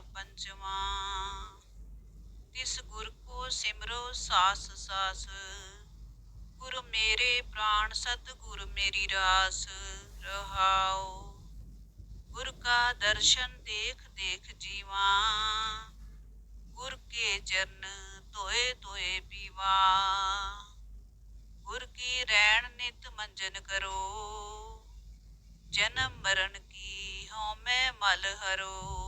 ਪੰਜਵਾਂ, ਤਿਸ ਗੁਰ ਕੋ ਸਿਮਰੋ ਸਾਸ ਸਾਸ, ਗੁਰ ਮੇਰੇ ਪ੍ਰਾਣ ਸਤ ਗੁਰ ਮੇਰੀ ਰਾਸ, ਰਹਾਉ। ਗੁਰ ਕਾ ਦਰਸ਼ਨ ਦੇਖ ਦੇਖ ਜੀਵਾ, ਗੁਰ ਕੇ ਚਰਨ ਧੋਏ ਧੋਏ ਪੀਵਾ। ਗੁਰ ਕੀ ਰਹਿਣ ਨਿਤ ਮੰਜਨ ਕਰੋ, ਜਨਮ ਮਰਨ ਕੀ ਹਉ ਮੈਂ ਮਲ ਹਰੋ।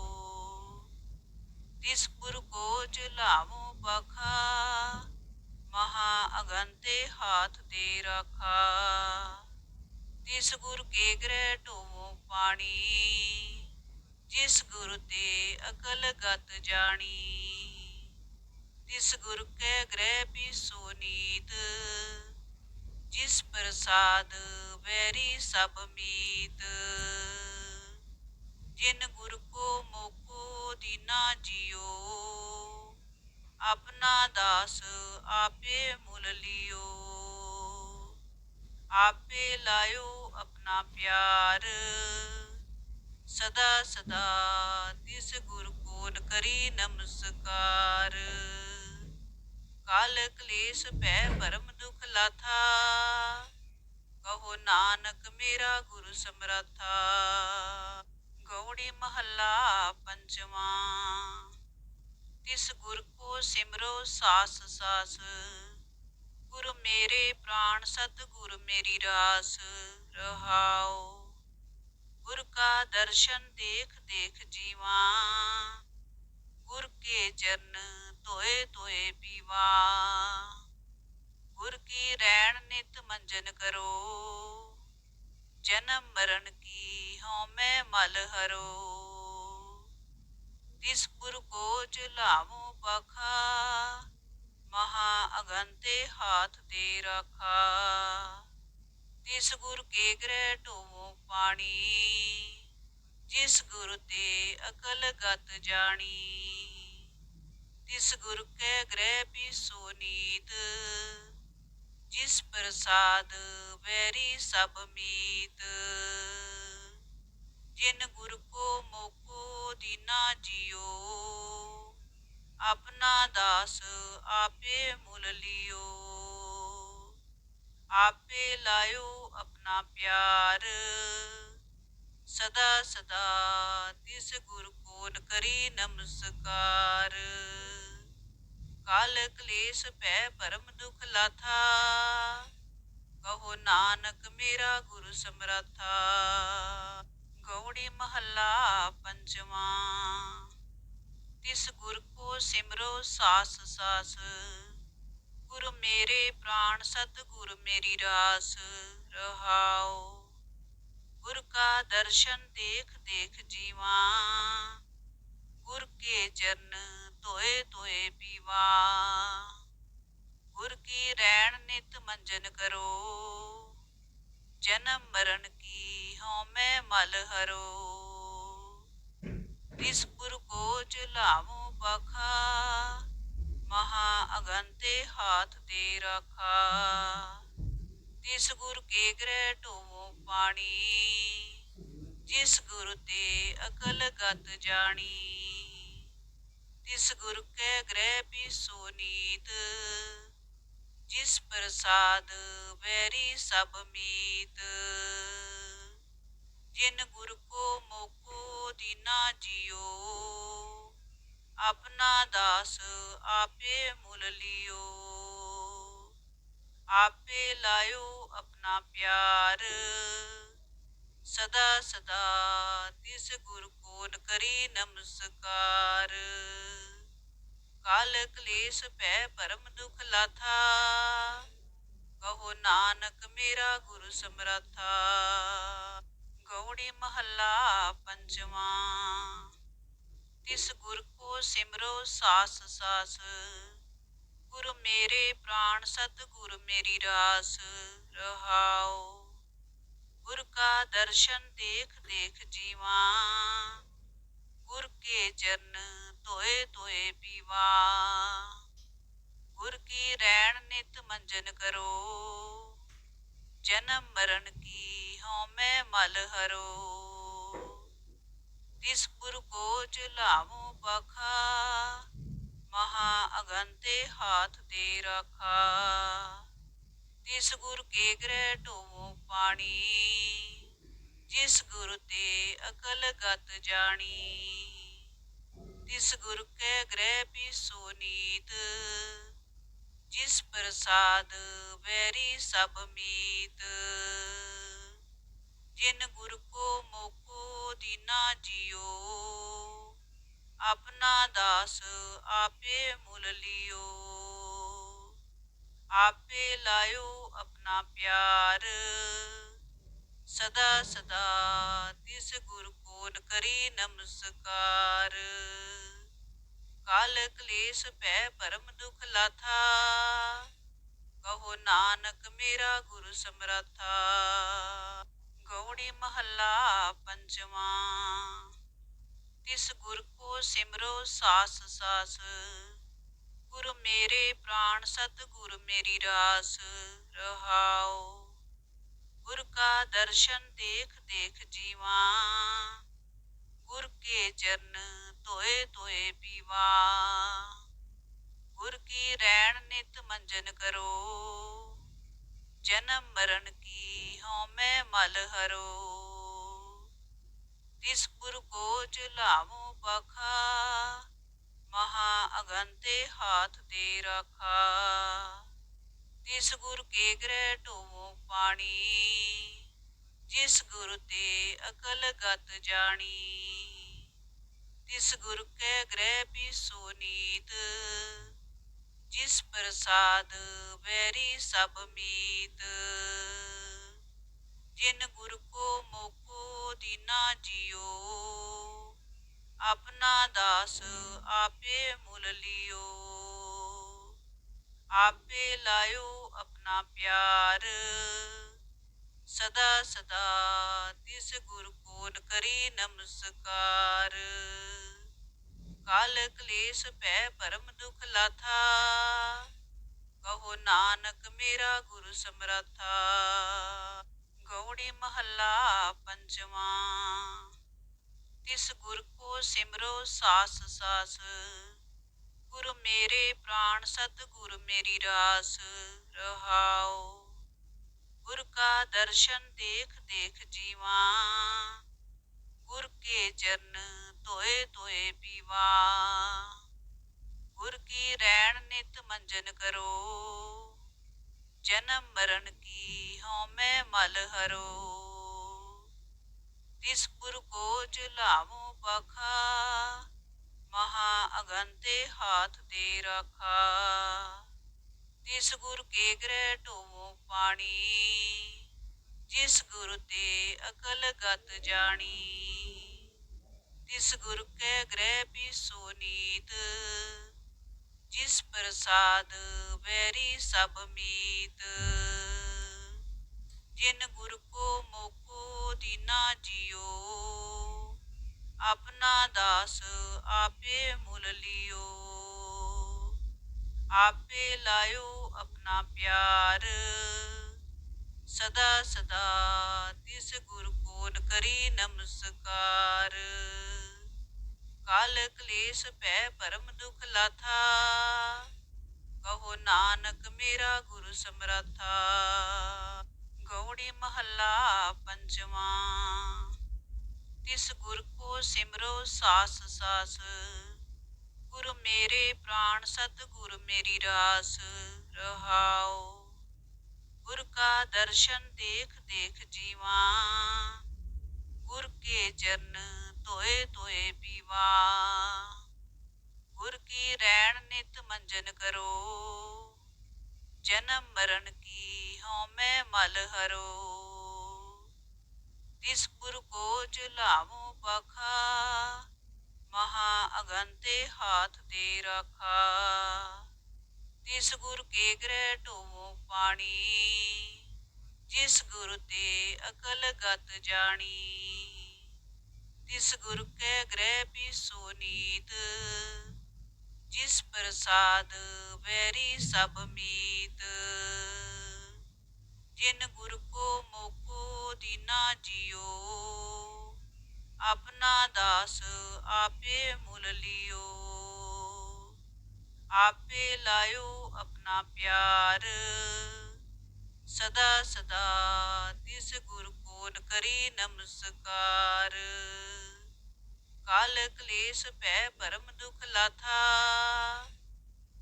ਤਿਸ ਪੁਰ ਕੋ ਚਲਾਵੋ ਬਖਾ, ਮਹਾ ਅਗੰਤੇ ਹਾਥ ਤੇ ਰਖਾ। ਤਿਸ ਗੁਰ ਕੇ ਗ੍ਰਹਿ ਢੋਵੋ ਪਾਣੀ, ਜਿਸ ਗੁਰ ਤੇ ਅਕਲ ਗਤ ਜਾਣੀ। ਤਿਸ ਗੁਰ ਕੇ ਗ੍ਰਹਿ ਪੀਸੋ ਸੋਨੀਤ ਜਿਸ ਪ੍ਰਸਾਦ ਵੈਰੀ ਸਭ ਮੀਤ। ਜਿਨ ਗੁਰ ਕੋ ਮੋਕੋ ਦੀਨਾ ਜਿਓ, ਆਪਣਾ ਦਾਸ ਆਪੇ ਮੁਲ ਲਿਓ। ਆਪੇ ਲਾਇਓ ਆਪਣਾ ਪਿਆਰ, ਸਦਾ ਸਦਾ ਤਿਸ ਗੁਰ ਕੋਲ ਕਰੀ ਨਮਸਕਾਰ। ਕਾਲ ਕਲੇਸ਼ ਪੈ ਪਰਮ ਦੁਖ ਲਾਥਾ, ਕਹੋ ਨਾਨਕ ਮੇਰਾ ਗੁਰੂ ਸਮਰਥਾ। ਗੌੜੀ ਮਹੱਲਾ ਪੰਜਵਾਂ। ਤਿਸ ਗੁਰ ਕੋ ਸਿਮਰੋ ਸਾਸ ਸਾਸ। ਗੁਰ ਮੇਰੇ ਪ੍ਰਾਣ ਸਤ ਗੁਰ ਮੇਰੀ ਰਾਸ। ਰਹਾਉ। ਗੁਰ ਕਾ ਦਰਸ਼ਨ ਦੇਖ ਦੇਖ ਜੀਵਾ। ਗੁਰ ਕੇ ਚਰਨ ਧੋਏ ਧੋਏ ਪੀਵਾ। ਗੁਰ ਕੀ ਰਹਿਣ ਨਿਤ ਮੰਜਨ ਕਰੋ। ਜਨਮ ਮਰਨ ਕੀ ਹਉ ਮੈਂ ਮਲ ਹਰੋ? ਤਿਸ ਪੁਰ ਕੋ ਚਲਾਵੋ ਬਖਾ, ਮਹਾ ਅਗੰਤੇ ਹਾਥ ਤੇ ਰਖਾ। ਤਿਸ ਗੁਰ ਕੇ ਗ੍ਰਹਿ ਢੋਵੋ ਪਾਣੀ, ਜਿਸ ਗੁਰ ਤੇ ਅਕਲ ਗਤ ਜਾਣੀ। ਤਿਸ ਗੁਰ ਕੇ ਗ੍ਰਹਿ ਪੀਸੋ ਸੋਨੀਤ ਜਿਸ ਪ੍ਰਸਾਦ ਵੈਰੀ ਸਭ ਮੀਤ। ਜਿਨ ਗੁਰ ਕੋ ਮੋਕੋ ਦੀਨਾ ਜਿਓ, ਆਪਣਾ ਦਾਸ ਆਪੇ ਮੁਲ ਲਿਓ। ਆਪੇ ਲਾਇਓ ਆਪਣਾ ਪਿਆਰ, ਸਦਾ ਸਦਾ ਤਿਸ ਗੁਰ ਕੋਲ ਕਰੀ ਨਮਸਕਾਰ। ਕਾਲ ਕਲੇਸ਼ ਪੈ ਪਰਮ ਦੁਖ ਲਾਥਾ, ਕਹੋ ਨਾਨਕ ਮੇਰਾ ਗੁਰੂ ਸਮਰਥਾ। ਗੌੜੀ ਮਹੱਲਾ ਪੰਜਵਾਂ। ਤਿਸ ਗੁਰ ਕੋ ਸਿਮਰੋ ਸਾਸ ਸਾਸ। ਗੁਰ ਮੇਰੇ ਪ੍ਰਾਣ ਸਤ ਗੁਰ ਮੇਰੀ ਰਾਸ, ਰਹਾਉ। ਗੁਰ ਕਾ ਦਰਸ਼ਨ ਦੇਖ ਦੇਖ ਜੀਵਾ। ਗੁਰ ਕੇ ਚਰਨ ਧੋਏ ਧੋਏ ਪੀਵਾ। ਗੁਰ ਕੀ ਰਹਿਣ ਨਿਤ ਮੰਜਨ ਕਰੋ, ਜਨਮ ਮਰਨ ਕੀ ਹਉ ਮਲ ਹਰੋ। ਤਿਸ ਪੁਰ ਕੋ ਚਲਾਵੋ ਬਖਾ। ਮਹਾ ਅਗੰਤੇ ਹਾਥ ਤੇ ਰਖਾ। ਤਿਸ ਗੁਰ ਕੇ ਗ੍ਰਹਿ ਢੋਵੋ ਪਾਣੀ। ਜਿਸ ਗੁਰ ਤੇ ਅਕਲ ਗਤ ਜਾਣੀ। ਤਿਸ ਗੁਰ ਕੇ ਗ੍ਰਹਿ ਪੀਸੋ ਸੋਨੀਤ ਜਿਸ ਪ੍ਰਸਾਦ ਵੈਰੀ ਸਭ ਮੀਤ। ਲਿਓ। ਆਪੇ ਲਾਇਓ ਆਪਣਾ ਪਿਆਰ। ਸਦਾ ਸਦਾ ਤਿਸ ਗੁਰ ਕੋਲ ਕਰੀ ਨਮਸਕਾਰ। ਕਾਲ ਕਲੇਸ਼ ਪੈ ਪਰਮ ਦੁਖ ਲਾਥਾ। ਕਹੋ ਨਾਨਕ ਮੇਰਾ ਗੁਰੂ ਸਮਰਥਾ। ਗੌੜੀ ਮਹੱਲਾ ਪੰਜਵਾਂ। ਤਿਸ ਗੁਰ ਕੋ ਸਿਮਰੋ ਸਾਸ ਸਾਸ। ਗੁਰ ਮੇਰੇ ਪ੍ਰਾਣ ਸਤ ਗੁਰ ਮੇਰੀ ਰਾਸ ਰਹਾਉ ਗੁਰ ਕਾ ਦਰਸ਼ਨ ਦੇਖ ਦੇਖ ਜੀਵਾ। ਗੁਰ ਕੇ ਚਰਨ ਧੋਏ ਧੋਏ ਪੀਵਾ। ਗੁਰ ਕੀ ਰਹਿਣ ਨਿਤ ਮੰਜਨ ਕਰੋ। ਜਨਮ ਮਰਨ ਕੀ ਹਉ ਮੈਂ ਮਲ ਹਰੋ। ਤਿਸ ਗੁਰ ਕੋ ਚਲਾਵੋ ਹਾਥ ਦੇ ਰਾਖਾ। ਤਿਸ ਗੁਰ ਕੇ ਗ੍ਰਹਿ ਢੋਵੋ ਪਾਣੀ, ਜਿਸ ਗੁਰ ਤੇ ਅਕਲ ਗਤ ਜਾਣੀ, ਤਿਸ ਗੁਰ ਕੇ ਗ੍ਰਹਿ ਪੀਸੋ ਨੀਤ, ਜਿਸ ਪ੍ਰਸਾਦ ਵੈਰੀ ਸਭ ਮੀਤ। ਜਿਨ ਗੁਰ ਕੋ ਮੋਕੋ ਦੀਨਾ ਜਿਓ ਆਪਣਾ ਦਾਸ ਆਪੇ ਮੁੱਲ ਲਿਓ। ਆਪੇ ਲਾਇਓ ਆਪਣਾ ਪਿਆਰ। ਸਦਾ ਸਦਾ ਤਿਸ ਗੁਰ ਕੋਨ ਕਰੀ ਨਮਸਕਾਰ। ਕਾਲ ਕਲੇਸ਼ ਪੈ ਪਰਮ ਦੁਖ ਲਾਥਾ। ਕਹੋ ਨਾਨਕ ਮੇਰਾ ਗੁਰੂ ਸਮਰਾਥਾ। ਗੌੜੀ ਮਹੱਲਾ ਪੰਜਵਾਂ। ਤਿਸ ਗੁਰ ਸਿਮਰੋ ਸਾਸ ਸਾਸ। ਗੁਰ ਮੇਰੇ ਪ੍ਰਾਣ ਸਤ ਗੁਰ ਮੇਰੀ ਰਾਸ, ਰਹਾਉ। ਗੁਰ ਕਾ ਦਰਸ਼ਨ ਦੇਖ ਦੇਖ ਜੀਵਾ। ਗੁਰ ਕੇ ਚਰਨ ਧੋਏ ਧੋਏ ਪੀਵਾ। ਗੁਰ ਕੀ ਰਹਿਣ ਨਿਤ ਮੰਜਨ ਕਰੋ। ਜਨਮ ਮਰਨ ਕੀ ਹਉ ਮੈਂ ਮਲ ਹਰੋ। ਤਿਸ ਗੁਰ ਕੋ ਚਲਾਵੋ ਪਖਾ ਮਹਾ ਅਗੰਤੇ ਹਾਥ ਦੇ ਰਾਖਾ। ਤਿਸ ਗੁਰ ਕੇ ਗ੍ਰਹਿ ਢੋਵੋ ਪਾਣੀ, ਜਿਸ ਗੁਰ ਤੇ ਅਕਲ ਗਤ ਜਾਣੀ। ਤਿਸ ਗੁਰ ਕੇ ਗ੍ਰਹਿ ਪੀਸੋ ਨੀਤ, ਜਿਸ ਪ੍ਰਸਾਦ ਵੈਰੀ ਸਭ ਮੀਤ। ਜਿਨ ਗੁਰ ਕੋ ਮੋਕੋ ਦੀਨਾ ਜਿਓ ਆਪਣਾ ਦਾਸ ਆਪੇ ਮੁੱਲ ਲਿਓ। ਆਪੇ ਲਾਇਓ ਆਪਣਾ ਪਿਆਰ। ਸਦਾ ਸਦਾ ਤਿਸ ਗੁਰ ਕੋਨ ਕਰੀ ਨਮਸਕਾਰ। ਕਾਲ ਕਲੇਸ਼ ਪੈ ਪਰਮ ਦੁਖ ਲਾਥਾ। ਕਹੋ ਨਾਨਕ ਮੇਰਾ ਗੁਰੂ ਸਮਰਾਥਾ। ਗੌੜੀ ਮਹੱਲਾ ਪੰਜਵਾਂ। ਤਿਸ ਗੁਰ ਕੋ ਸਿਮਰੋ ਸਾਸ ਸਾਸ। ਗੁਰ ਮੇਰੇ ਪ੍ਰਾਣ ਸਤ ਗੁਰ ਮੇਰੀ ਰਾਸ ਰਹਾਓ ਗੁਰ ਕਾ ਦਰਸ਼ਨ ਦੇਖ ਦੇਖ ਜੀਵਾ। ਗੁਰ ਕੇ ਚਰਨ ਧੋਏ ਧੋਏ ਪੀਵਾ। ਗੁਰ ਕੀ ਰਹਿਣ ਨਿਤ ਮੰਜਨ ਕਰੋ। ਜਨਮ ਮਰਨ ਕੀ ਹਉ ਮੈਂ ਮਲ ਹਰੋ। ਤਿਸ ਗੁਰ ਕੋ ਚਲਾਵੋ ਪਖਾ ਮਹਾ ਅਗੰਤੇ ਹਾਥ ਦੇ ਰਾਖਾ। ਤਿਸ ਗੁਰ ਕੇ ਗ੍ਰਹਿ ਢੋਵੋ ਪਾਣੀ, ਜਿਸ ਗੁਰ ਤੇ ਅਕਲ ਗਤ ਜਾਣੀ। ਤਿਸ ਗੁਰ ਕੇ ਗ੍ਰਹਿ ਪੀਸੋ ਨੀਤ, ਜਿਸ ਪ੍ਰਸਾਦ ਵੈਰੀ ਸਭ ਮੀਤ। ਜਿਨ ਗੁਰ ਕੋ ਮੋਕੋ ਦੀਨਾ ਜਿਓ। ਆਪਣਾ ਦਾਸ ਆਪੇ ਮੁਲ ਲਿਓ। ਆਪੇ ਲਾਇਓ ਆਪਣਾ ਪਿਆਰ। ਸਦਾ ਸਦਾ ਤਿਸ ਗੁਰ ਕੋਨ ਕਰੀ ਨਮਸਕਾਰ। ਕਾਲ ਕਲੇਸ਼ ਪੈ ਪਰਮ ਦੁਖ ਲਾਥਾ। ਕਹੋ ਨਾਨਕ ਮੇਰਾ ਗੁਰ ਸਮਰਥਾ। ਗੌੜੀ ਮਹੱਲਾ ਪੰਜਵਾਂ। ਤਿਸ ਗੁਰ ਕੋ ਸਿਮਰੋ ਸਾਸ ਸਾਸ। ਗੁਰ ਮੇਰੇ ਪ੍ਰਾਣ ਸਤ ਗੁਰ ਮੇਰੀ ਰਾਸ। ਰਹਾਉ। ਗੁਰ ਕਾ ਦਰਸ਼ਨ ਦੇਖ ਦੇਖ ਜੀਵਾ। ਗੁਰ ਕੇ ਚਰਨ ਧੋਏ ਧੋਏ ਪੀਵਾ। ਗੁਰ ਕੀ ਰਹਿਣ ਨਿਤ ਮੰਜਨ ਕਰੋ। ਜਨਮ ਮਰਨ ਕੀ ਹਉ ਮੈਂ ਮਲ ਹਰੋ। ਤਿਸ ਗੁਰ ਕੋ ਚਲਾਵੋ ਪਖਾ ਮਹਾ ਅਗੰਤੇ ਹਾਥ ਦੇ ਰਾਖਾ। ਤਿਸ ਗੁਰ ਕੇ ਗ੍ਰਹਿ ਢੋਵੋ ਪਾਣੀ। ਜਿਸ ਗੁਰ ਤੇ ਅਕਲ ਗਤ ਜਾਣੀ। ਤਿਸ ਗੁਰ ਕੈ ਗ੍ਰਹਿ ਪੀਸੋ ਸੋਨੀਤ ਜਿਸ ਪ੍ਰਸਾਦ ਵੈਰੀ ਸਭ ਮੀਤ। ਲਿਓ। ਆਪੇ ਲਾਇਓ ਆਪਣਾ ਪਿਆਰ। ਸਦਾ ਸਦਾ ਤਿਸ ਗੁਰ ਕੋਨ ਕਰੀ ਨਮਸਕਾਰ। ਕਾਲ ਕਲੇਸ਼ ਪੈ ਪਰਮ ਦੁਖ ਲਾਥਾ।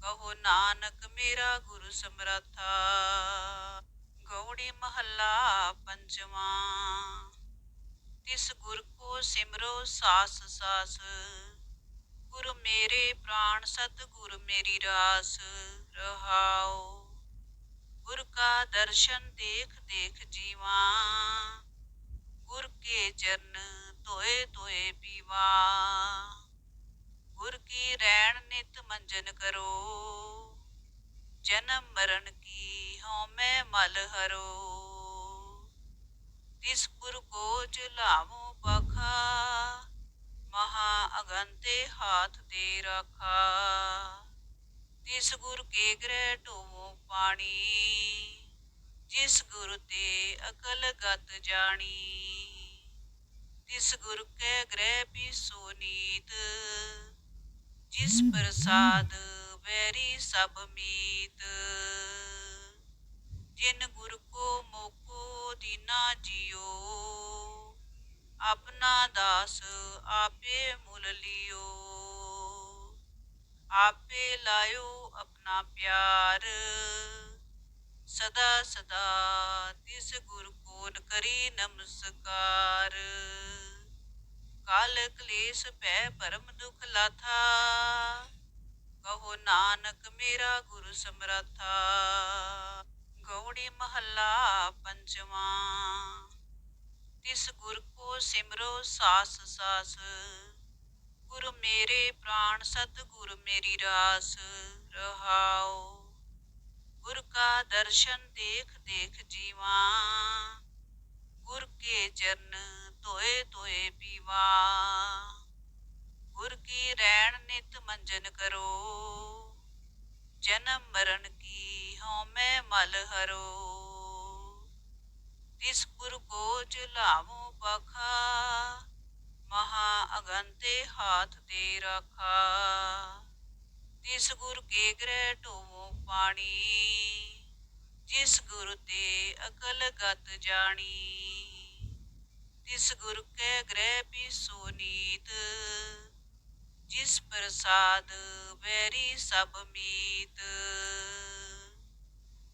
ਕਹੋ ਨਾਨਕ ਮੇਰਾ ਗੁਰੂ ਸਮਰਥਾ। ਗੌੜੀ ਮਹੱਲਾ ਪੰਜਵਾਂ। ਤਿਸ ਗੁਰ ਕੋ ਸਿਮਰੋ ਸਾਸ ਸਾਸ ਮੇਰੇ ਪ੍ਰਾਣ ਸਤ ਮੇਰੀ ਰਾਸ ਰਹਾਉ ਗੁਰ ਕਾ ਦਰਸ਼ਨ ਦੇਖ ਦੇਖ ਜੀਵਾ, ਗੁਰ ਕੇ ਚਰਨ ਧੋਏ ਧੋਏ ਪੀਵਾ। ਗੁਰ ਕੀ ਰਹਿਣ ਨਿਤ ਮੰਜਨ ਕਰੋ, ਜਨਮ ਮਰਨ ਕੀ ਹਉ ਮੈਂ ਮਲ ਹਰੋ। ਤਿਸ ਗੁਰ ਕੋ ਚਲਾਵੋ ਪਖਾ ਮਹਾ ਅਗੰਤੇ ਹਾਥ ਦੇ ਰਾਖਾ। ਤਿਸ ਗੁਰ ਕੇ ਗ੍ਰਹਿ ਢੋਵੋ ਪਾਣੀ, ਜਿਸ ਗੁਰ ਤੇ ਅਕਲ ਗਤ ਜਾਣੀ। ਤਿਸ ਗੁਰ ਕੇ ਗ੍ਰਹਿ ਪੀਸੋ ਨੀਤ, ਜਿਸ ਪ੍ਰਸਾਦ ਵੈਰੀ ਸਭ ਮੀਤ। ਜਿਨ ਗੁਰ ਕੋ ਮੋਕੋ ਦੀਨਾ ਜਿਓ ਆਪਣਾ ਦਾਸ ਆਪੇ ਮੁੱਲ ਲਿਓ। ਆਪੇ ਲਾਇਓ ਆਪਣਾ ਪਿਆਰ। ਸਦਾ ਸਦਾ ਤਿਸ ਗੁਰ ਕੋਨ ਕਰੀ ਨਮਸਕਾਰ। ਕਾਲ ਕਲੇਸ਼ ਪੈ ਪਰਮ ਦੁਖ ਲਾਥਾ। ਕਹੋ ਨਾਨਕ ਮੇਰਾ ਗੁਰੂ ਸਮਰਥਾ। ਗੌੜੀ ਮਹੱਲਾ ਪੰਜਵਾਂ। ਤਿਸ ਗੁਰ ਕੋ ਸਿਮਰੋ ਸਾਸ ਸਾਸ। ਗੁਰ ਮੇਰੇ ਪ੍ਰਾਣ ਸਤ ਗੁਰ ਮੇਰੀ ਰਾਸ, ਰਹਾਉ। ਗੁਰ ਕਾ ਦਰਸ਼ਨ ਦੇਖ ਦੇਖ ਜੀਵਾ। ਗੁਰ ਕੇ ਚਰਨ ਧੋਏ ਧੋਏ ਪੀਵਾ। ਗੁਰ ਕੀ ਰਹਿਣ ਨਿਤ ਮੰਜਨ ਕਰੋ। ਜਨਮ ਮਰਨ ਕੀ ਹਉ ਮੈਂ ਮਲ ਹਰੋ। ਤਿਸ ਗੁਰ ਕੋ ਚਲਾਵੋ ਪਖਾ ਮਹਾ ਅਗੰਤੇ ਹਾਥ ਦੇ ਰਖਾ। ਤਿਸ ਗੁਰ ਕੇ ਗ੍ਰਹਿ ਢੋਵੋ ਪਾਣੀ, ਜਿਸ ਗੁਰ ਤੇ ਅਕਲ ਗਤ ਜਾਣੀ। ਤਿਸ ਗੁਰ ਕੇ ਗ੍ਰਹਿ ਪੀਸੋ ਨੀਤ, ਜਿਸ ਪ੍ਰਸਾਦ ਵੈਰੀ ਸਭ ਮੀਤ।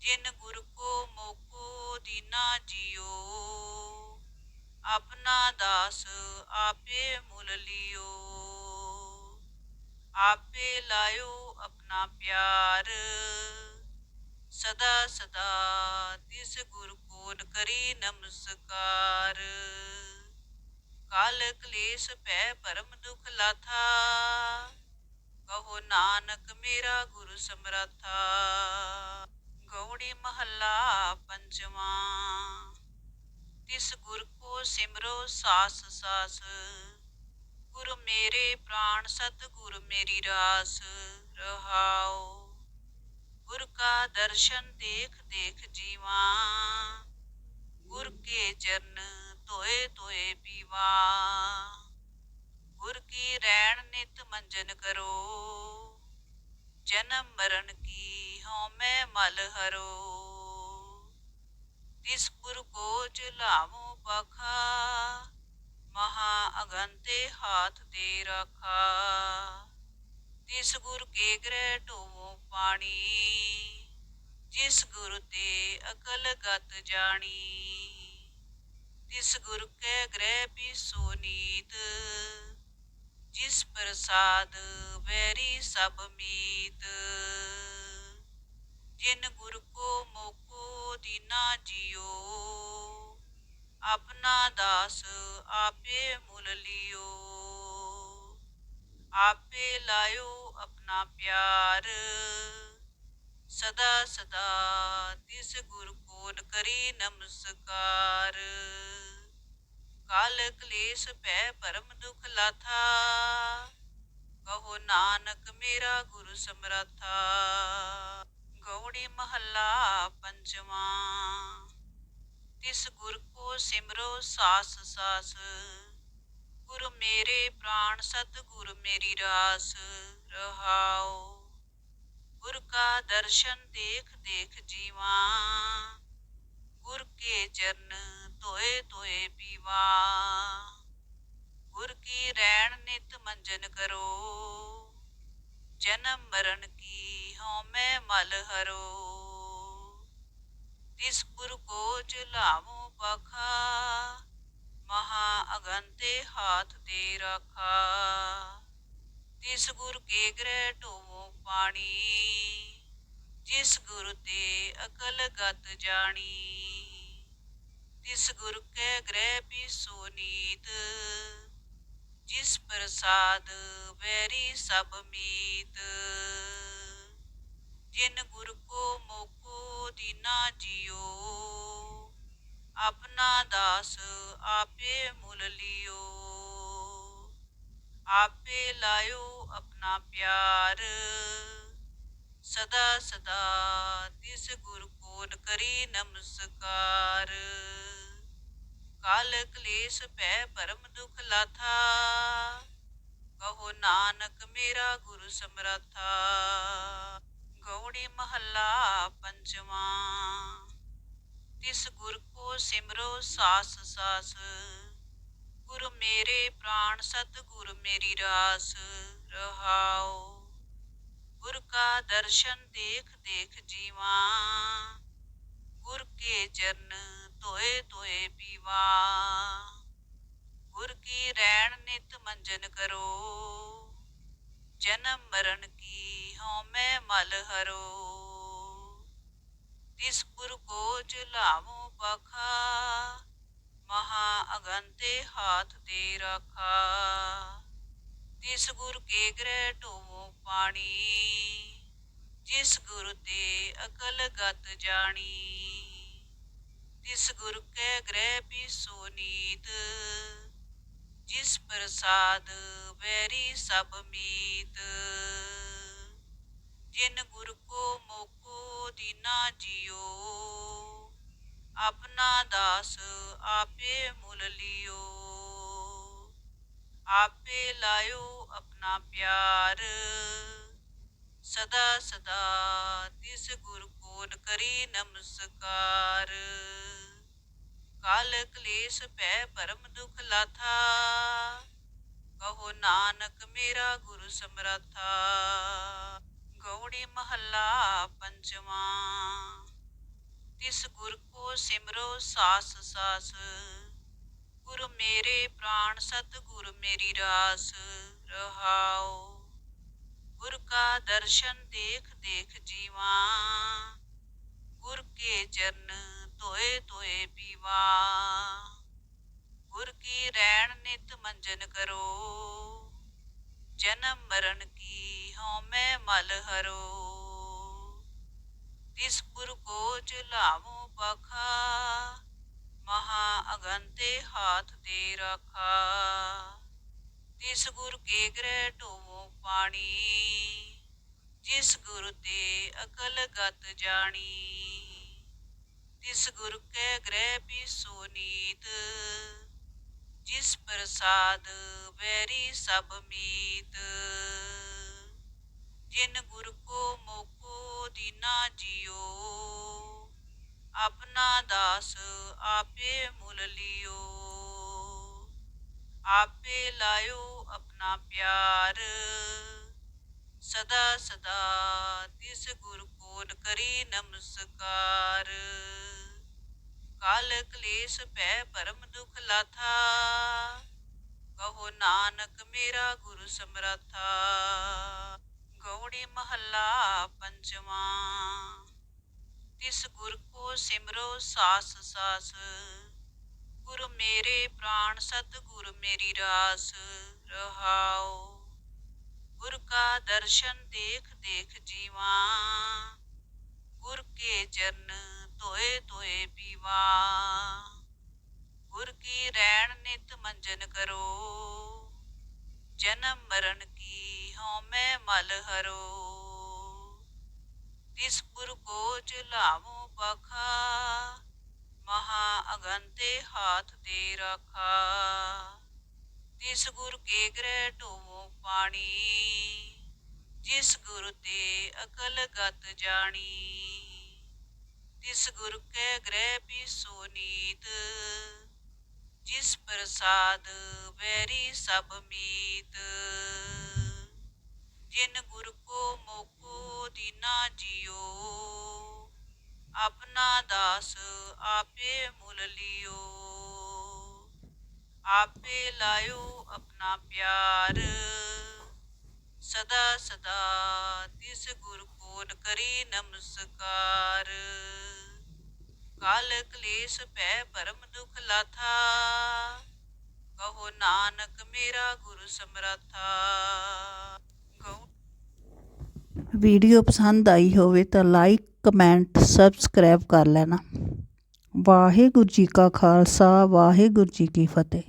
ਜਿਨ ਗੁਰ ਕੋ ਮੋਕੋ ਦੀਨਾ ਜਿਓ, ਆਪਣਾ ਦਾਸ ਆਪੇ ਮੁਲ ਲਿਓ। ਆਪੇ ਲਾਇਓ ਆਪਣਾ ਪਿਆਰ, ਸਦਾ ਸਦਾ ਤਿਸ ਗੁਰ ਕੋਨ ਕਰੀ ਨਮਸਕਾਰ। ਕਾਲ ਕਲੇਸ਼ ਪੈ ਪਰਮ ਦੁਖ ਲਾਥਾ, ਕਹੋ ਨਾਨਕ ਮੇਰਾ ਗੁਰੂ ਸਮਰਥਾ। ਗੌੜੀ ਮਹੱਲਾ ਪੰਜਵਾਂ। ਤਿਸ ਗੁਰ ਕੋ ਸਿਮਰੋ ਸਾਸ ਸਾਸ। ਗੁਰ ਮੇਰੇ ਪ੍ਰਾਣ ਸਤ ਗੁਰ ਮੇਰੀ ਰਾਸ ਰਹਾਉ। ਗੁਰ ਕਾ ਦਰਸ਼ਨ ਦੇਖ ਦੇਖ ਜੀਵਾ। ਗੁਰ ਕੇ ਚਰਨ ਧੋਏ ਧੋਏ ਪੀਵਾ। ਗੁਰ ਕੀ ਰਹਿਣ ਨਿਤ ਮੰਜਨ ਕਰੋ। ਜਨਮ ਮਰਨ ਕੀ ਮੈਂ ਮਲ ਹਰੋ। ਤਿਸ ਗੁਰ ਕੋ ਚਲਾਵੋ ਪਖਾ, ਮਹਾ ਅਗੰਤੇ ਹਾਥ ਦੇ ਰਖਾ। ਤਿਸ ਗੁਰ ਕੇ ਗ੍ਰਹਿ ਢੋਵੋ ਪਾਣੀ, ਜਿਸ ਗੁਰ ਤੇ ਅਕਲ ਗਤ ਜਾਣੀ। ਤਿਸ ਗੁਰ ਕੇ ਗ੍ਰਹਿ ਪੀਸੋ ਸੋਨੀਤ ਜਿਸ ਪ੍ਰਸਾਦ ਵੈਰੀ ਸਭ ਮੀਤ। ਜਿਨ ਗੁਰ ਕੋ ਮੋਕੋ ਦੀਨਾ ਜਿਓ। ਆਪਣਾ ਦਾਸ ਆਪੇ ਮੁਲ ਲਿਓ। ਆਪੇ ਲਾਇਓ ਆਪਣਾ ਪਿਆਰ। ਸਦਾ ਸਦਾ ਤਿਸ ਗੁਰ ਕੋਨ ਕਰੀ ਨਮਸਕਾਰ। ਕਾਲ ਕਲੇਸ਼ ਪੈ ਪਰਮ ਦੁਖ ਲਾਥਾ। ਕਹੋ ਨਾਨਕ ਮੇਰਾ ਗੁਰੂ ਸਮਰਥਾ। ਗੌੜੀ ਮਹੱਲਾ ਪੰਜਵਾਂ। ਤਿਸ ਗੁਰ ਕੋ ਸਿਮਰੋ ਸਾਸ ਸਾਸ, ਗੁਰ ਮੇਰੇ ਪ੍ਰਾਣ ਸਤ ਗੁਰ ਮੇਰੀ ਰਾਸ, ਰਹਾਉ। ਗੁਰ ਕਾ ਦਰਸ਼ਨ ਦੇਖ ਦੇਖ ਜੀਵਾ, ਗੁਰ ਕੇ ਚਰਨ ਧੋਏ ਧੋਏ ਪੀਵਾ। ਗੁਰ ਕੀ ਰਹਿਣ ਨਿਤ ਮੰਜਨ ਕਰੋ, ਜਨਮ ਮਰਨ ਕੀ ਹਉ ਮੈਂ ਮਲ ਹਰੋ। ਤਿਸ ਗੁਰ ਕੋ ਚਲਾਵੋ ਪਖਾ। ਮਹਾ ਅਗੰਤੇ ਹਾਥ ਦੇ ਰਖਾ। ਤਿਸ ਗੁਰ ਕੇ ਗ੍ਰਹਿ ਢੋਵੋ ਪਾਣੀ। ਜਿਸ ਗੁਰ ਤੇ ਅਕਲ ਗਤ ਜਾਣੀ। ਤਿਸ ਗੁਰ ਕੇ ਗ੍ਰਹਿ ਪੀਸੋ ਨੀਤ। ਜਿਸ ਪ੍ਰਸਾਦ ਵੈਰੀ ਸਭ ਮੀਤ। ਜਿਨ ਗੁਰ ਕੋ ਮੋਕੋ ਦੀਨਾ ਜਿਓ, ਆਪਣਾ ਦਾਸ ਆਪੇ ਮੁਲ ਲਿਓ। ਆਪੇ ਲਾਇਓ ਆਪਣਾ ਪਿਆਰ, ਸਦਾ ਸਦਾ ਤਿਸ ਗੁਰ ਕੋਲ ਕਰੀ ਨਮਸਕਾਰ। ਕਾਲ ਕਲੇਸ਼ ਪੈ ਪਰਮ ਦੁਖ ਲਾਥਾ, ਕਹੋ ਨਾਨਕ ਮੇਰਾ ਗੁਰੂ ਸਮਰਥਾ। ਗੌੜੀ ਮਹੱਲਾ ਪੰਜਵਾਂ। ਤਿਸ ਗੁਰ ਕੋ ਸਿਮਰੋ ਸਾਸ ਸਾਸ, ਗੁਰ ਮੇਰੇ ਪ੍ਰਾਣ ਸਤ ਗੁਰ ਮੇਰੀ ਰਾਸ, ਰਹਾਉ। ਗੁਰ ਕਾ ਦਰਸ਼ਨ ਦੇਖ ਦੇਖ ਜੀਵਾ, ਗੁਰ ਕੇ ਚਰਨ ਧੋਏ ਧੋਏ ਪੀਵਾ। ਗੁਰ ਕੀ ਰਹਿਣ ਨਿਤ ਮੰਜਨ ਕਰੋ, ਜਨਮ ਮਰਨ ਕੀ ਹਉ ਮੈਂ ਮਲ ਹਰੋ। ਤਿਸ ਗੁਰ ਕੋ ਚਲਾਵੋ ਪਖਾ, ਮਹਾ ਅਗੰਤੇ ਹਾਥ ਦੇ ਰਖਾ। ਤਿਸ ਗੁਰ ਕੇ ਗ੍ਰਹਿ ਢੋਵੋ ਪਾਣੀ, ਜਿਸ ਗੁਰ ਤੇ ਅਕਲ ਗਤ ਜਾਣੀ। ਤਿਸ ਗੁਰ ਕੇ ਗ੍ਰਹਿ ਪੀਸੋ ਨੀਤ, ਜਿਸ ਪ੍ਰਸਾਦ ਵੈਰੀ ਸਭ ਮੀਤ। ਜਿਨ ਗੁਰ ਕੋ ਮੋਕੋ ਦੀਨਾ ਜਿਓ, ਆਪਣਾ ਦਾਸ ਆਪੇ ਮੁਲ ਲਿਓ। ਆਪੇ ਲਾਇਓ ਆਪਣਾ ਪਿਆਰ, ਸਦਾ ਸਦਾ ਤਿਸ ਗੁਰ ਕੋਲ ਕਰੀ ਨਮਸਕਾਰ। ਕਾਲ ਕਲੇਸ਼ ਪੈ ਪਰਮ ਦੁਖ ਲਾਥਾ, ਕਹੋ ਨਾਨਕ ਮੇਰਾ ਗੁਰੂ ਸਮਰਥਾ। ਗੌੜੀ ਮਹੱਲਾ ਪੰਜਵਾਂ। ਤਿਸ ਗੁਰ ਕੋ ਸਿਮਰੋ ਸਾਸ ਸਾਸ। ਗੁਰ ਮੇਰੇ ਪ੍ਰਾਣ ਸਤ ਗੁਰ ਮੇਰੀ ਰਾਸ। ਰਹਾਉ। ਗੁਰ ਕਾ ਦਰਸ਼ਨ ਦੇਖ ਦੇਖ ਜੀਵਾ। ਗੁਰ ਕੇ ਚਰਨ ਧੋਏ ਧੋਏ ਪੀਵਾ। ਗੁਰ ਕੀ ਰਹਿਣ ਨਿਤ ਮੰਜਨ ਕਰੋ। ਜਨਮ ਮਰਨ ਕੀ ਹਉ ਮੈਂ ਮਲ ਹਰੋ। ਤਿਸ ਗੁਰ ਕੋ ਚਲਾਵੋ ਪਖਾ ਮਹਾ ਅਗੰਤੇ ਹਾਥ ਦੇ ਰਖਾ। ਤਿਸ ਗੁਰ ਕੇ ਗ੍ਰਹਿ ਢੋਵੋ ਪਾਣੀ। ਜਿਸ ਗੁਰ ਤੇ ਅਕਲ ਗਤ ਜਾਣੀ। ਤਿਸ ਗੁਰ ਕੇ ਗ੍ਰਹਿ ਪੀਸੋ ਨੀਤ। ਜਿਸ ਪ੍ਰਸਾਦ ਵੈਰੀ ਸਭ ਮੀਤ। ਜਿਨ ਗੁਰ ਕੋ ਮੋਕੋ ਦੀਨਾ ਜਿਓ, ਆਪਣਾ ਦਾਸ ਆਪੇ ਮੁਲ ਲਿਓ। ਆਪੇ ਲਾਇਓ ਆਪਣਾ ਪਿਆਰ, ਸਦਾ ਸਦਾ ਤਿਸ ਗੁਰ ਕੋਲ ਕਰੀ ਨਮਸਕਾਰ। ਕਾਲ ਕਲੇਸ਼ ਪੈ ਪਰਮ ਦੁਖ ਲਾਥਾ, ਕਹੋ ਨਾਨਕ ਮੇਰਾ ਗੁਰੂ ਸਮਰਥਾ। ਗੌੜੀ ਮਹੱਲਾ ਪੰਜਵਾਂ। ਤਿਸ ਗੁਰ ਕੋ ਸਿਮਰੋ ਸਾਸ ਸਾਸ। ਗੁਰ ਮੇਰੇ ਪ੍ਰਾਣ ਸਤ ਗੁਰ ਮੇਰੀ ਰਾਸ। ਰਹਾਉ। ਗੁਰ ਕਾ ਦਰਸ਼ਨ ਦੇਖ ਦੇਖ ਜੀਵਾ। ਗੁਰ ਕੇ ਚਰਨ ਧੋਏ ਧੋਏ ਪੀਵਾ। ਗੁਰ ਕੀ ਰਹਿਣ ਨਿਤ ਮੰਜਨ ਕਰੋ। ਜਨਮ ਮਰਨ ਕੀ ਮੈਂ ਮਲ ਹਰੋ। ਤਿਸ ਗੁਰ ਕੋ ਚਲਾਵੋ ਪਖਾ ਮਹਾ ਅਗੰਤੇ ਹਾਥ ਦੇ ਰਖਾ। ਤਿਸ ਗੁਰ ਕੇ ਗ੍ਰਹਿ ਢੋਵੋ ਪਾਣੀ। ਜਿਸ ਗੁਰ ਤੇ ਅਕਲ ਗਤ ਜਾਣੀ। ਤਿਸ ਗੁਰ ਕੈ ਗ੍ਰਹਿ ਪੀਸੋ ਨੀਤ। ਜਿਸ ਪ੍ਰਸਾਦ ਵੈਰੀ ਸਭ ਮੀਤ। ਜਿਨ ਗੁਰ ਕੋ ਮੋਕੋ ਦੀਨਾ ਜਿਓ, ਆਪਣਾ ਦਾਸ ਆਪੇ ਮੁਲ ਲਿਓ। ਆਪੇ ਲਾਇਓ ਆਪਣਾ ਪਿਆਰ, ਸਦਾ ਸਦਾ ਤਿਸ ਗੁਰ ਕੋਨ ਕਰੀ ਨਮਸਕਾਰ। ਕਾਲ ਕਲੇਸ਼ ਪੈ ਭਰਮ ਦੁਖ ਲਾਥਾ, ਕਹੋ ਨਾਨਕ ਮੇਰਾ ਗੁਰ ਸਮਰਥਾ। ਵੀਡੀਓ ਪਸੰਦ ਆਈ ਹੋਵੇ ਤਾਂ ਲਾਈਕ ਕਮੈਂਟ ਸਬਸਕ੍ਰਾਈਬ ਕਰ ਲੈਣਾ। ਵਾਹਿਗੁਰੂ ਜੀ ਕਾ ਖਾਲਸਾ, ਵਾਹਿਗੁਰੂ ਜੀ ਕੀ ਫਤਿਹ।